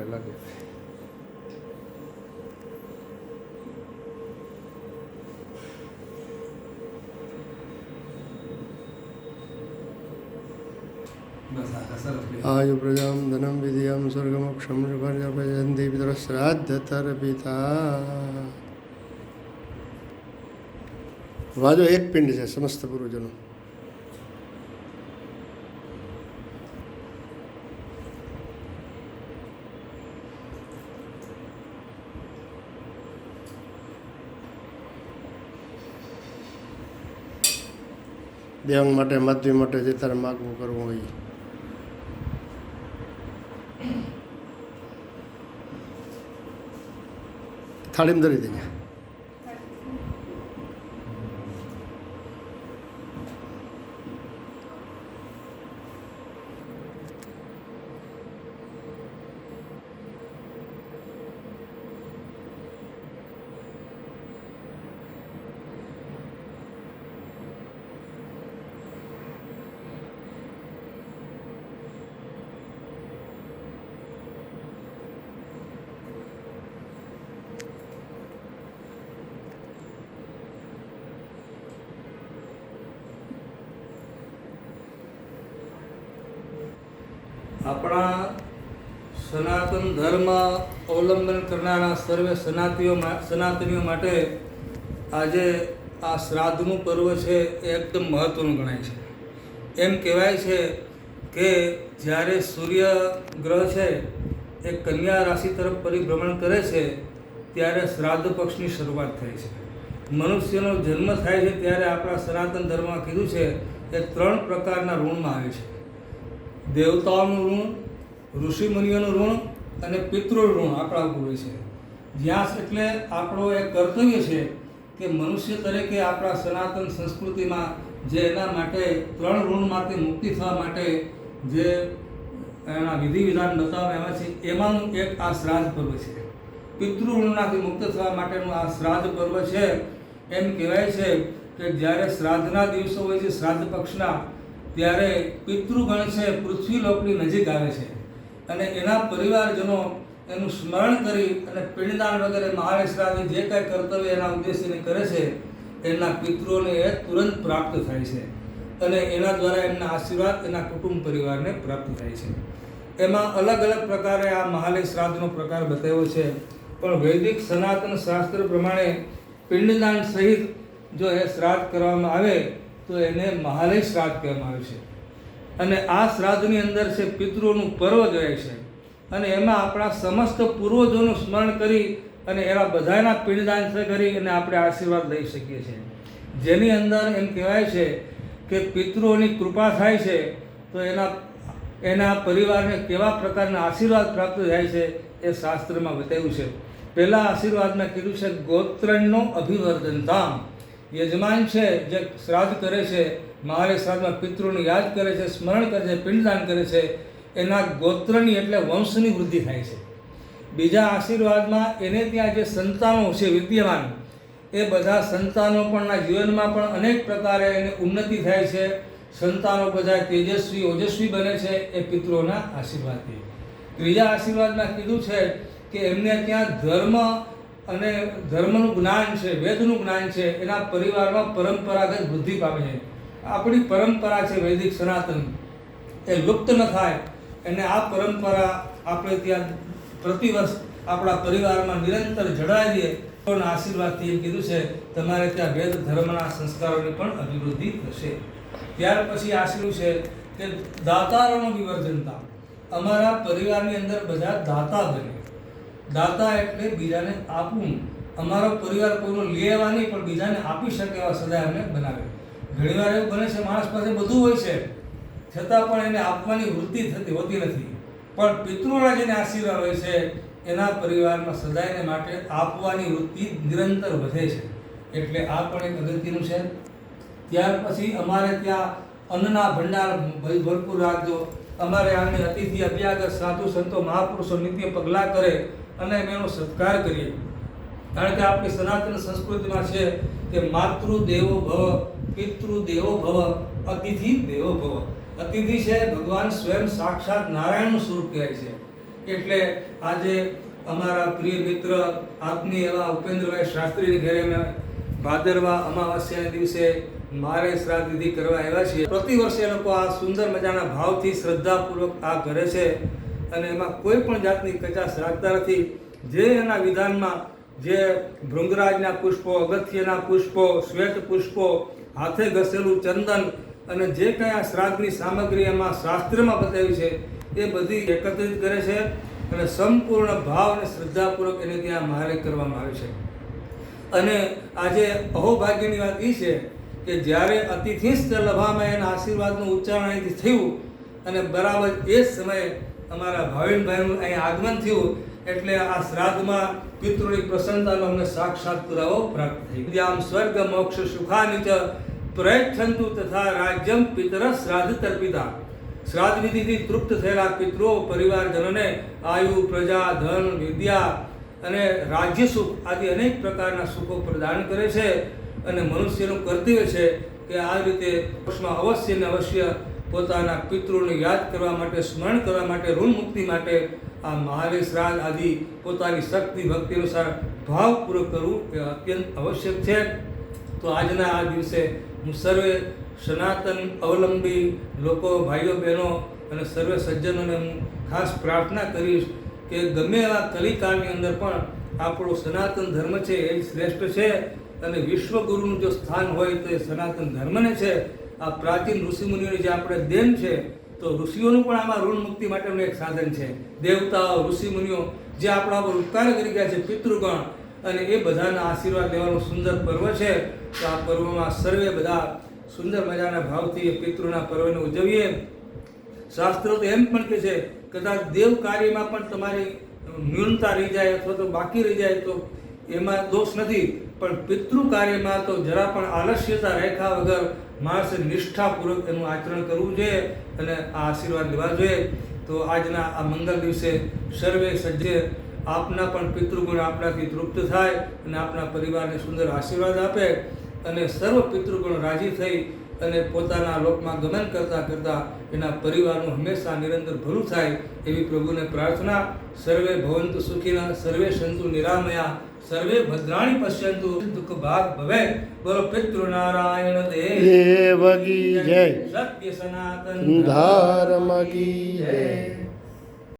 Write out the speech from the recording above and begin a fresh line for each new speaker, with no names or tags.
કરે લાગે. આયુ પ્રજામ ધનમ વિધિયમ સ્વર્ગમોક્ષમ શુભર્યપયંતિ પિતર શ્રાદ્ધ પિતા વાજો એક પિંડ છે, સમસ્ત પૂર્વજનો. દેવ માટે માધ્ય માટે જે તારે માગવું કરવું હોય. થાળીમ ધરી દેજે
આપણા સનાતન ધર્મ અવલંબન કરનારા સર્વે સનાતીઓ સનાતનીઓ માટે આજે આ શ્રાદ્ધનું પર્વ છે એ એકદમ મહત્ત્વનું ગણાય છે. એમ કહેવાય છે કે જ્યારે સૂર્ય ગ્રહ છે, એ કન્યા રાશિ તરફ પરિભ્રમણ કરે છે, ત્યારે શ્રાદ્ધ પક્ષની શરૂઆત થાય છે. મનુષ્યનો જન્મ થાય છે ત્યારે આપણા સનાતન ધર્મમાં કીધું છે એ ત્રણ પ્રકારના ઋણમાં આવે છે. દેવતાઓનું ઋણ, ઋષિમુનિઓનું ઋણ અને પિતૃ ઋણ આપણા ઉપર છે. જ્યાં એટલે આપણો એક કર્તવ્ય છે કે મનુષ્ય તરીકે આપણા સનાતન સંસ્કૃતિમાં જે એના માટે ત્રણ ઋણમાંથી મુક્તિ થવા માટે જે એના વિધિ વિધાન બતાવવામાં આવ્યા છે, એમાંનું એક આ શ્રાદ્ધ પર્વ છે. પિતૃ ઋણમાંથી મુક્ત થવા માટેનું આ શ્રાદ્ધ પર્વ છે. એમ કહેવાય છે કે જ્યારે શ્રાદ્ધના દિવસો હોય છે, શ્રાદ્ધ પક્ષના ત્યારે પિતૃગણ છે પૃથ્વી લોકની નજીક આવે છે. અને એના પરિવારજનો એનું સ્મરણ કરી અને પિંડદાન વગેરે મહારાષ્ટ્રાની જે કાંઈ કર્તવ્ય એના ઉદ્દેશ્યને કરે છે, એના પિતૃઓને એ તુરંત પ્રાપ્ત થાય છે. અને એના દ્વારા એમના આશીર્વાદ એના કુટુંબ પરિવારને પ્રાપ્ત થાય છે. એમાં અલગ અલગ પ્રકારે આ મહાલય શ્રાદ્ધનો પ્રકાર બતાવ્યો છે. પણ વૈદિક સનાતન શાસ્ત્ર પ્રમાણે પિંડદાન સહિત જો એ શ્રાદ્ધ કરવામાં આવે તો એને મહાલય શ્રાદ્ધ કહેવામાં આવે છે. અને આ શ્રાદ્ધની અંદર છે પિતૃઓનું પર્વ જોઈએ છે. અને એમાં આપણા સમસ્ત પૂર્વજોનું સ્મરણ કરી અને એના બધાના પિંડદાન કરી અને આપણે આશીર્વાદ લઈ શકીએ છીએ. જેની અંદર એમ કહેવાય છે કે પિતૃઓની કૃપા થાય છે, તો એના એના પરિવારને કેવા પ્રકારના આશીર્વાદ પ્રાપ્ત થાય છે એ શાસ્ત્રમાં બતાવ્યું છે. પહેલાં આશીર્વાદમાં કીધું છે ગોત્રણનો અભિવર્ધનતામ યજમાન છે, જે શ્રાદ્ધ કરે છે મહારે શ્રાદ્ધમાં પિતૃને યાદ કરે છે, સ્મરણ કરે છે, પિંડદાન કરે છે, એના ગોત્રની એટલે વંશની વૃદ્ધિ થાય છે. બીજા આશીર્વાદમાં એને ત્યાં જે સંતાનો છે, વિદ્યમાન, એ બધા સંતાનો પણના જીવનમાં પણ અનેક પ્રકારે એને ઉન્નતિ થાય છે. સંતાનો બધા તેજસ્વી, ઓજસ્વી બને છે, એ પિતૃઓના આશીર્વાદથી. ત્રીજા આશીર્વાદમાં કીધું છે કે એમને ત્યાં ધર્મ અને ધર્મનું જ્ઞાન છે, વેદનું જ્ઞાન છે, એના પરિવારમાં પરંપરાગત વૃદ્ધિ પામે છે. આપણી પરંપરા છે વૈદિક સનાતન. એ લુપ્ત ન થાય. અને આ પરંપરા આપણે ત્યાં પ્રતિવર્ષ આપણા પરિવારમાં નિરંતર જળવાઈ દઈએ પણ આશીર્વાદથી એમ કીધું છે, તમારે ત્યાં વેદ, ધર્મના સંસ્કારોની પણ અભિવૃદ્ધિ થશે. ત્યાર પછી આશીર્વ છે કે દાતારોનું વિવર્જનતા. અમારા પરિવારની અંદર બધા દાતા બને. દાતા એટલે બીજાને આપવું. અમારો પરિવાર કોઈનો લેવા નહીં, પણ બીજાને આપી શકે એવા સદાય અમને બનાવે. ઘણીવાર એવું બને છે, માણસ પાસે બધું હોય છે. છતાં પણ એને આપવાની વૃત્તિ થતી હોતી નથી. પણ પિતૃના જેને આશીર્વાદ હોય છે, એના પરિવારમાં સદાયને માટે આપવાની વૃત્તિ નિરંતર વધે છે. એટલે આ પણ એક અગત્યનું છે. ત્યાર પછી અમારે ત્યાં અન્નના ભંડાર ભરપૂર રાખજો. અમારે આને અતિથિ, અભ્યાગત, સાધુ, સંતો, મહાપુરુષો નિત્ય પગલાં કરે. અને અમે એનો સત્કાર કરીએ. કારણ કે આપણી સનાતન સંસ્કૃતિમાં છે કે માતૃ દેવો ભવ પિતૃ દેવો ભવ, અતિથિ દેવો ભવ. અતિથિ છે ભગવાન સ્વયં સાક્ષાત નારાયણનું સ્વરૂપ કહેવાય છે. એટલે આજે અમારા પ્રિય મિત્ર આત્મીય એવા ઉપેન્દ્રભાઈ શાસ્ત્રીની ઘરે અમે ભાદરવા અમાવાસ્યાના દિવસે મારે શ્રાદ્ધ કરવા આવ્યા છીએ. પ્રતિ વર્ષે લોકો આ સુંદર મજાના ભાવથી શ્રદ્ધાપૂર્વક આ કરે છે. અને એમાં કોઈ પણ જાતની કચાશ રાખતા નથી. જે એના વિધાનમાં જે ભૃંગરાજના પુષ્પો, અગત્યના પુષ્પો, શ્વેત પુષ્પો, હાથે ઘસેલું ચંદન અને જે કંઈ આ શ્રાદ્ધની સામગ્રી એમાં શાસ્ત્રમાં બતાવી છે, એ બધી એકત્રિત કરે છે અને સંપૂર્ણ ભાવ અને શ્રદ્ધાપૂર્વક એને ત્યાં મારે કરવામાં આવે છે. અને આજે અહોભાગ્યની વાત એ છે કે જ્યારે અતિથિસ્ત લભામાં એના આશીર્વાદનું ઉચ્ચારણ અહીંથી થયું અને બરાબર એ જ સમયે અમારા ભાવિનભાઈનું અહીં આગમન થયું એટલે આ શ્રાદ્ધમાં પિતૃની પ્રસન્નતાનો અમને સાક્ષાત પુરાવો પ્રાપ્ત થઈ. આમ સ્વર્ગ, મોક્ષ સુખાની ચ પ્રયચ્છંતુ તથા રાજ્યમ પિતર શ્રાદ્ધ તર્પિતા. શ્રાદ્ધ વિધિથી તૃપ્ત થયેલા પિતૃઓ, પરિવારજનોને આયુ, પ્રજા, ધન, વિદ્યા અને રાજ્ય સુખ આદિ અનેક પ્રકારના સુખો પ્રદાન કરે છે અને મનુષ્યનું કર્તવ્ય છે કે આ રીતે અવશ્ય ને અવશ્ય પોતાના પિતૃને યાદ કરવા માટે, સ્મરણ કરવા માટે, ઋણ મુક્તિ માટે આ મહાવીર શ્રાદ્ધ આદિ પોતાની શક્તિ, ભક્તિ અનુસાર ભાવપૂર્વક કરવું એ અત્યંત આવશ્યક છે. તો આજના આ દિવસે હું સર્વે સનાતન અવલંબી લોકો, ભાઈઓ, બહેનો અને સર્વે સજ્જનોને હું ખાસ પ્રાર્થના કરીશ કે ગમે એવા કલિકાળની અંદર પણ આપણો સનાતન ધર્મ છે એ શ્રેષ્ઠ છે અને વિશ્વગુરુનું જો સ્થાન હોય તો એ સનાતન ધર્મને છે. આ પ્રાચીન ઋષિમુનિઓની જે આપણે દેન છે, તો ઋષિઓનું પણ આમાં ઋણ મુક્તિ માટેનું એક સાધન છે. દેવતાઓ ઋષિમુનિઓ જે આપણા પર ઉપકાર કરી ગયા છે, પિતૃગણ, અને એ બધાના આશીર્વાદ લેવાનું સુંદર પર્વ છે. તો આ પર્વમાં સર્વે બધા સુંદર મજાના ભાવથી એ પિતૃના પર્વને ઉજવીએ. શાસ્ત્રો તો એમ પણ કહે છે, કદાચ દેવ કાર્યમાં પણ તમારી ન્યૂનતા રહી જાય અથવા તો બાકી રહી જાય તો એમાં દોષ નથી. પણ પિતૃ કાર્યમાં તો જરા પણ આલસ્યતા રેખા વગર માણસે નિષ્ઠાપૂર્વક એનું આચરણ કરવું જોઈએ અને આ આશીર્વાદ લેવા જોઈએ. તો આજના આ મંગલ દિવસે સર્વે સજ્જે આપના પણ પિતૃગુણ આપણાથી તૃપ્ત થાય અને આપના પરિવારને સુંદર આશીર્વાદ આપે અને સર્વ પિતૃગુણ રાજી થઈ અને પોતાના લોકમાં ગમન કરતા કરતા એના પરિવારનું હંમેશા નિરંતર ભલું થાય એવી પ્રભુને પ્રાર્થના સર્વે ભવંતુ સુખીના સર્વે સંતુ નિરામયા સર્વે ભદ્રાણી પશ્યંતુ દુઃખ ભાગ ભવે. બોલો પિતૃ નારાયણ દેવ
જય.
સત્ય સનાતન
ધર્મ જય.